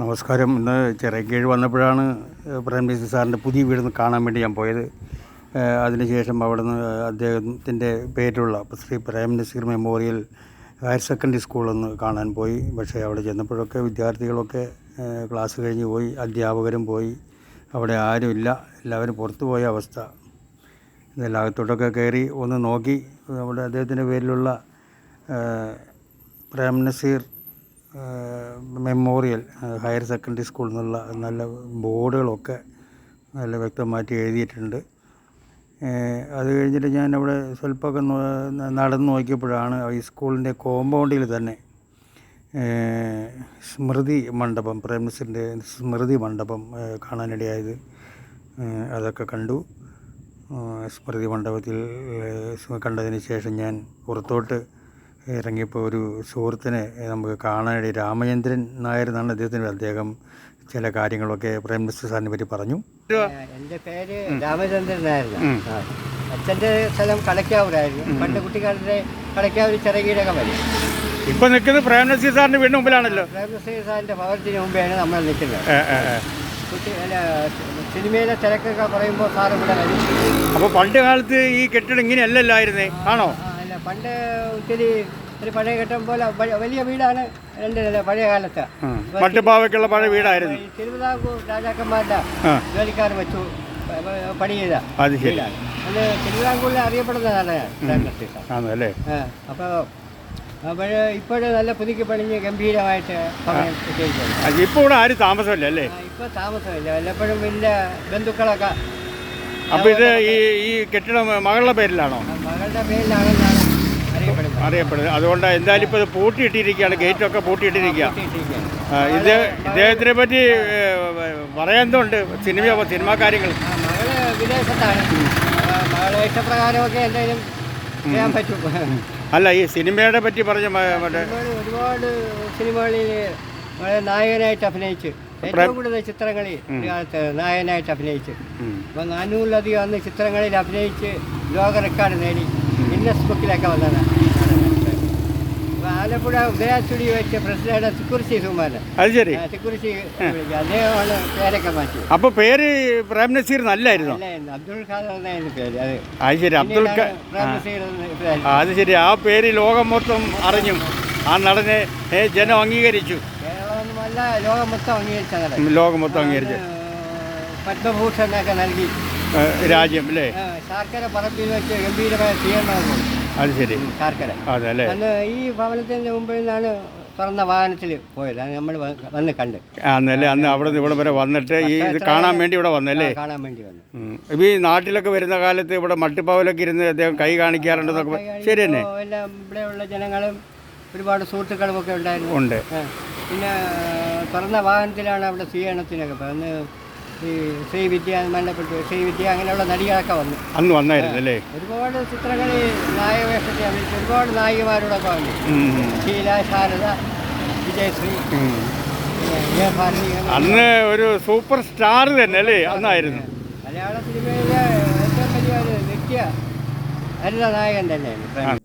നമസ്കാരം. ഇന്ന് ചിറക്കീഴ് വന്നപ്പോഴാണ് പ്രേംനസീർ സാറിന്റെ പുതിയ വീട് കാണാൻ വേണ്ടി ഞാൻ പോയത്. അതിനുശേഷം അവിടെ നിന്ന് അദ്ദേഹത്തിന്റെ പേരിലുള്ള Shri Prem Nazir memorial higher secondary സ്കൂളൊന്ന് കാണാൻ പോയി. പക്ഷേ അവിടെ ചെന്നപ്പോഴൊക്കെ വിദ്യാർത്ഥികളൊക്കെ ക്ലാസ് കഴിഞ്ഞ് പോയി അധ്യാപകരും പോയി. അവിടെ ആരുമില്ല എല്ലാവരും പുറത്തു പോയ അവസ്ഥ. ഇതെല്ലാം അകത്തോട്ടൊക്കെ കയറി ഒന്ന് നോക്കി. അവിടെ അദ്ദേഹത്തിന്റെ പേരിലുള്ള Prem Nazir memorial higher secondary school എന്നുള്ള നല്ല ബോർഡുകളൊക്കെ നല്ല വ്യക്തമായിട്ട് എഴുതിയിട്ടുണ്ട്. അത് കഴിഞ്ഞിട്ട് ഞാൻ അവിടെ സ്വല്പമൊക്കെ നടന്നു നോക്കിയപ്പോഴാണ് ഈ സ്കൂളിന്റെ കോമ്പൗണ്ടിൽ തന്നെ സ്മൃതി മണ്ഡപം പ്രേമസിന്റെ സ്മൃതി മണ്ഡപം കാണാനിടയായത്. അതൊക്കെ കണ്ടു. സ്മൃതി മണ്ഡപത്തിൽ കണ്ടതിന് ശേഷം ഞാൻ പുറത്തോട്ട് ഇറങ്ങിയപ്പോൾ ഒരു സുഹൃത്തിനെ നമുക്ക് കാണാനിടയിൽ രാമചന്ദ്രൻ നായർ എന്നാണ് അദ്ദേഹത്തിന് അദ്ദേഹം ചില കാര്യങ്ങളൊക്കെ പ്രേംനസീർ സാറിനെ പറ്റി പറഞ്ഞു. എന്റെ പേര് രാമചന്ദ്രൻ നായർ അച്ഛന്റെ സ്ഥലം കളക്കാവൂരായിരുന്നു പണ്ട് കുട്ടിക്കാലത്തെ കളക്കാവൂർ ചെറുകീടകം വരും. ഇപ്പൊ നിൽക്കുന്നത് പ്രേം നസീർ സാറിന്റെ വീടിന് മുമ്പിലാണല്ലോ? പ്രേം നസീർ സാറിന്റെ ഭവനത്തിന് മുമ്പെയാണ് നമ്മൾ നിൽക്കുന്നത്. കുട്ടി അല്ല സിനിമയിലെ തിരക്കൊക്കെ പറയുമ്പോൾ സാർ ഇവിടെ വരും. അപ്പോൾ പണ്ട് കാലത്ത് ഈ കെട്ടിടം ഇങ്ങനെയല്ലല്ലായിരുന്നേ? ആണോ? പണ്ട് ഒത്തിരി ഒരു പഴയ ഘട്ടം പോലെ വലിയ വീടാണ് രണ്ട് നില പഴയ കാലത്ത്. മട്ടുപാവയ്ക്കുള്ള പഴയ വീടായിരുന്നു. തിരുവിതാംകൂർ രാജാക്കന്മാരുടെ ജോലിക്കാർ വെച്ചു പണി ചെയ്ത അത് തിരുവിതാംകൂറിൽ അറിയപ്പെടുന്ന നാടാണ് ആണല്ലേ? അപ്പോൾ അപ്പോൾ ഇപ്പോഴും നല്ല പുതുക്കി പണിഞ്ഞ് ഗംഭീരമായിട്ട് ഇപ്പൊ ഇപ്പോൾ ഇവിടെ ആരും താമസമില്ല അല്ലേ? ഇപ്പോൾ താമസമില്ല. വല്ലപ്പോഴും വലിയ ബന്ധുക്കളൊക്കെ അപ്പോൾ ഇത് ഈ ഈ കെട്ടിടം മകളുടെ പേരിലാണോ? മകളുടെ പേരിലാണെന്നാണ് അറിയപ്പെടുന്നത് അതുകൊണ്ട് എന്തായാലും ഇപ്പോൾ ഇത് പൂട്ടിയിട്ടിരിക്കുകയാണ്. ഗേറ്റൊക്കെ പൂട്ടിയിട്ടിരിക്കുക. ഇത് ഇദ്ദേഹത്തിനെ പറ്റി പറയാന്തുണ്ട് സിനിമ സിനിമാ കാര്യങ്ങൾ ആ മകൾ വിദേശത്താണ്. മകളെ ഇഷ്ടപ്രകാരമൊക്കെ എന്തെങ്കിലും ചെയ്യാൻ പറ്റും. അല്ല ഈ സിനിമയുടെ പറ്റി പറഞ്ഞ ഒരുപാട് സിനിമകളിൽ വളരെ നായകനായിട്ട് അഭിനയിച്ച്. ഏറ്റവും കൂടുതൽ ചിത്രങ്ങളിൽ നായകനായിട്ട് അഭിനയിച്ച്. അപ്പം നാനൂറിലധികം അന്ന് ചിത്രങ്ങളിൽ അഭിനയിച്ച് ലോക റെക്കോർഡ് നേടി. വന്നതാണ് അപ്പോൾ ആലപ്പുഴ ഉദയ സ്റ്റുഡിയോ വെച്ച പ്രസിഡന്റ് തിക്കുറിശി സുമാരൻ. അത് ശരി. തിക്കുറിശി അദ്ദേഹമാണ് പേരൊക്കെ മാറ്റി. അപ്പൊ പേര് പ്രേം നസീർ നല്ലായിരുന്നു? അബ്ദുൾ ഖാദർ പേര്. അത് ശരി. ആ, അത് ശരി. ആ പേര് ലോകം മൊത്തം അറിഞ്ഞു. ആ നടനെ ജനം അംഗീകരിച്ചു. ലോകം മൊത്തം അംഗീകരിച്ച ലോകം മൊത്തം അംഗീകരിച്ചു. പത്മഭൂഷണൊക്കെ നൽകി. രാജ്യം അല്ലേ? ശർക്കര പറമ്പിൽ വെച്ച് ഗംഭീരമായ സ്വീകരണം കൊടുത്തു. അത് ശരി. ശർക്കര. അതല്ലേ അന്ന് ഈ ഭവനത്തിന്റെ മുമ്പിൽ നിന്നാണ് തുറന്ന വാഹനത്തിൽ പോയത്. നമ്മൾ വന്ന് കണ്ട്. അന്നല്ലേ അന്ന് അവിടെ നിന്ന് ഇവിടെ വരെ വന്നിട്ട് ഈ ഇത് കാണാൻ വേണ്ടി ഇവിടെ വന്നല്ലേ കാണാൻ വേണ്ടി വന്നു. ഈ നാട്ടിലൊക്കെ വരുന്ന കാലത്ത് ഇവിടെ മട്ടുപ്പാവിലൊക്കെ ഇരുന്ന് അദ്ദേഹം കൈ കാണിക്കാറുണ്ടെന്നൊക്കെ ശരി തന്നെ. എല്ലാം ഇവിടെയുള്ള ജനങ്ങളും ഒരുപാട് സുഹൃത്തുക്കളും ഒക്കെ ഉണ്ടായിരുന്നു. ഉണ്ട്. പിന്നെ തുറന്ന വാഹനത്തിലാണ് അവിടെ സ്വീകരണത്തിനൊക്കെ. അന്ന് ഈ ശ്രീവിദ്യ മണ്ഡപ്പെട്ട് ശ്രീവിദ്യ അങ്ങനെയുള്ള നടികളൊക്കെ വന്നു. അന്ന് വന്നായിരുന്നു അല്ലേ? ഒരുപാട് ചിത്രങ്ങളിൽ നായകവേഷത്തിൽ അഭിനയിച്ച ഒരുപാട് നായികമാരോടൊക്കെ വന്നു. ഉം. ശാരദ വിജയശ്രീ അന്ന് ഒരു സൂപ്പർ സ്റ്റാർ തന്നെ അല്ലേ? അന്നായിരുന്നു. മലയാള സിനിമയിലെ ഏറ്റവും വലിയ ഒരു നിത്യ ഹരിത നായകൻ തന്നെയാണ്.